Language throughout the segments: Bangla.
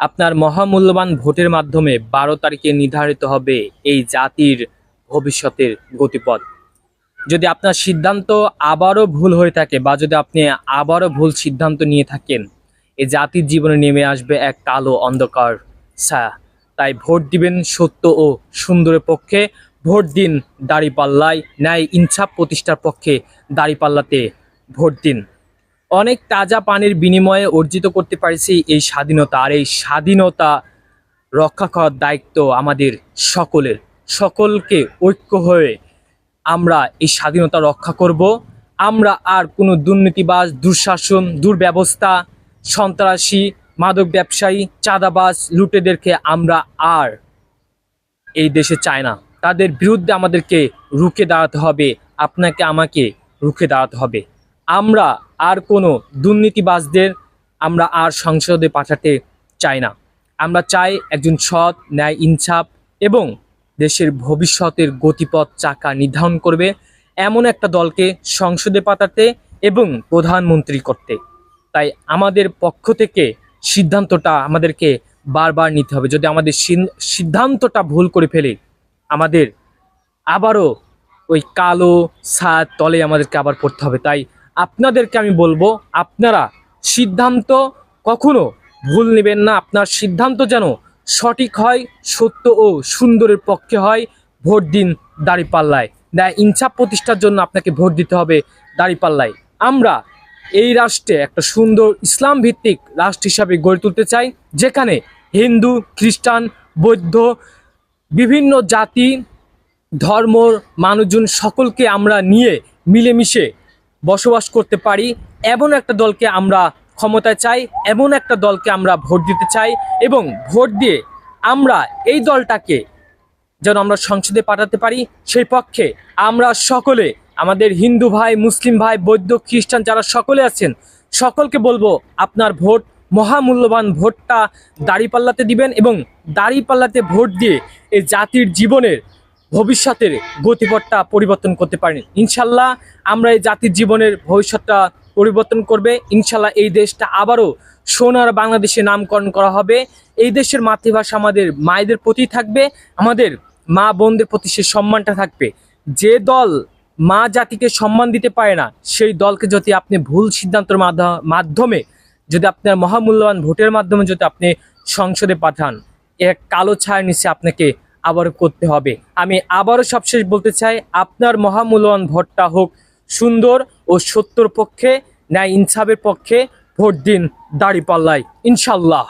আপনার মহামূল্যবান ভোটের মাধ্যমে বারো তারিখে নির্ধারিত হবে এই জাতির ভবিষ্যতের গতিপথ। যদি আপনার সিদ্ধান্ত আবারও ভুল হয়ে থাকে বা যদি আপনি আবারও ভুল সিদ্ধান্ত নিয়ে থাকেন এই জাতির জীবনে নেমে আসবে এক কালো অন্ধকার ছায়া। তাই ভোট দিবেন সত্য ও সুন্দরের পক্ষে। ভোট দিন দাড়িপাল্লায়, ন্যায় ইনসাফ প্রতিষ্ঠার পক্ষে দাড়িপাল্লাতে ভোট দিন। অনেক তাজা পানির বিনিময়ে অর্জিত করতে পারছি এই স্বাধীনতা আর এই স্বাধীনতা রক্ষা করার দায়িত্ব আমাদের সকলের। সকলকে ঐক্য হয়ে আমরা এই স্বাধীনতা রক্ষা করব। আমরা আর কোনো দুর্নীতিবাজ, দুঃশাসন, দুর্ব্যবস্থা, সন্ত্রাসী, মাদক ব্যবসায়ী, চাঁদাবাজ, লুটেদেরকে আমরা আর এই দেশে চাই না। তাদের বিরুদ্ধে আমাদেরকে রুখে দাঁড়াতে হবে। আপনাকে আমাকে রুখে দাঁড়াতে হবে। আমরা আর কোনো দুর্নীতিবাজদের আমরা আর সংসদে পাঠাতে চাই না। আমরা চাই একজন সৎ, ন্যায় ইনসাফ এবং দেশের ভবিষ্যতের গতিপথ চাকা নির্ধারণ করবে এমন একটা দলকে সংসদে পাঠাতে এবং প্রধানমন্ত্রী করতে। তাই আমাদের পক্ষ থেকে সিদ্ধান্তটা আমাদেরকে বারবার নিতে হবে। যদি আমাদের সিদ্ধান্তটা ভুল করে ফেলে, আমাদের আবারও ওই কালো ছাদ তলে আমাদেরকে আবার পড়তে হবে। তাই আপনাদেরকে আমি বলব, আপনারা সিদ্ধান্ত কখনো ভুল নেবেন না। আপনার সিদ্ধান্ত যেন সঠিক হয়, সত্য ও সুন্দরের পক্ষে হয়, ভোট দিন দাঁড়িপাল্লায়। ন্যায় ইনসাফ প্রতিষ্ঠার জন্য আপনাকে ভোট দিতে হবে দাঁড়িপাল্লায়। আমরা এই রাষ্ট্রে একটা সুন্দর ইসলাম ভিত্তিক রাষ্ট্র হিসাবে গড়ে তুলতে চাই, যেখানে হিন্দু, খ্রিস্টান, বৌদ্ধ, বিভিন্ন জাতি ধর্মর মানুষজন সকলকে আমরা নিয়ে মিলেমিশে বসবাস করতে পারি, এমন একটা দলকে আমরা ক্ষমতায় চাই, এমন একটা দলকে আমরা ভোট দিতে চাই এবং ভোট দিয়ে আমরা এই দলটাকে যেন আমরা সংসদে পাঠাতে পারি, সেই পক্ষে আমরা সকলে, আমাদের হিন্দু ভাই, মুসলিম ভাই, বৌদ্ধ, খ্রিস্টান যারা সকলে আছেন, সকলকে বলব আপনার ভোট, মহামূল্যবান ভোটটা দাড়িপাল্লাতে দিবেন এবং দাড়িপাল্লাতে ভোট দিয়ে এই জাতির জীবনের ভবিষ্যতের গতিপথটা পরিবর্তন করতে পারেন। ইনশাল্লাহ আমরা এই জাতির জীবনের ভবিষ্যৎটা পরিবর্তন করবে। ইনশাল্লাহ এই দেশটা আবারও সোনার বাংলাদেশে নামকরণ করা হবে। এই দেশের মাতৃভাষা আমাদের মায়েদের প্রতি থাকবে। আমাদের মা বোনদের প্রতি সে সম্মানটা থাকবে। যে দল মা জাতিকে সম্মান দিতে পারে না, সেই দলকে যদি আপনি ভুল সিদ্ধান্তের মাধ্যা- মাধ্যমে যদি আপনার মহামূল্যবান ভোটের মাধ্যমে যদি আপনি সংসদে পাঠান, এক কালো ছায়ার নিচে আপনাকে আবারও করতে হবে। আমি আবারও সবশেষ বলতে চাই, আপনার মহামূল্যবান ভোটটা হোক সুন্দর ও সত্যর পক্ষে, ন্যায় ইনসাফের পক্ষে, ভোট দিন দাড়িপাল্লায়। ইনশাল্লাহ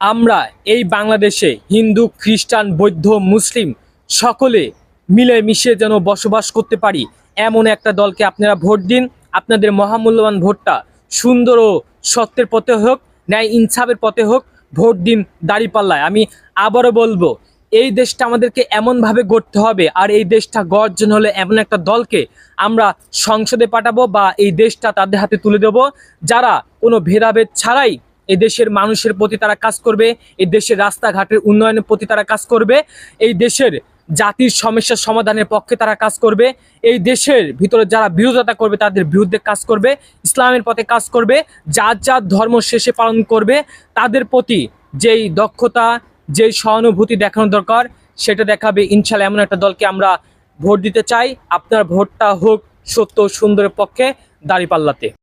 আমরা এই বাংলাদেশে হিন্দু, খ্রিস্টান, বৌদ্ধ, মুসলিম সকলে মিলে মিশে যেন বসবাস করতে পারি, এমন একটা দলকে আপনারা ভোট দিন। আপনাদের মহামূল্যবান ভোটটা সুন্দর ও সত্যের পথে হোক, ন্যায় ইনসাফের পথে হোক, ভোট দিন দাঁড়িপাল্লায়। আমি আবারও বলব এই দেশটা আমাদেরকে এমনভাবে গড়তে হবে আর এই দেশটা গর্জন হলে এমন একটা দলকে আমরা সংসদে পাঠাবো বা এই দেশটা তাদের হাতে তুলে দেব, যারা কোনো ভেদাভেদ ছাড়াই এই দেশের মানুষের প্রতি তারা কাজ করবে, এই দেশের রাস্তাঘাটের উন্নয়নের প্রতি তারা কাজ করবে, এই দেশের জাতির সমস্যার সমাধানের পক্ষে তারা কাজ করবে, এই দেশের ভিতরে যারা বিরোধিতা করবে তাদের বিরুদ্ধে কাজ করবে, ইসলামের পথে কাজ করবে, যার যার ধর্ম শেষে পালন করবে, তাদের প্রতি যেই দক্ষতা যেই সহানুভূতি দেখানো দরকার, সেটা দেখাবে। ইনশাল্লাহ এমন একটা দলকে আমরা ভোট দিতে চাই। আপনার ভোটটা হোক সত্য সুন্দরের পক্ষে দাঁড়িপাল্লাতে।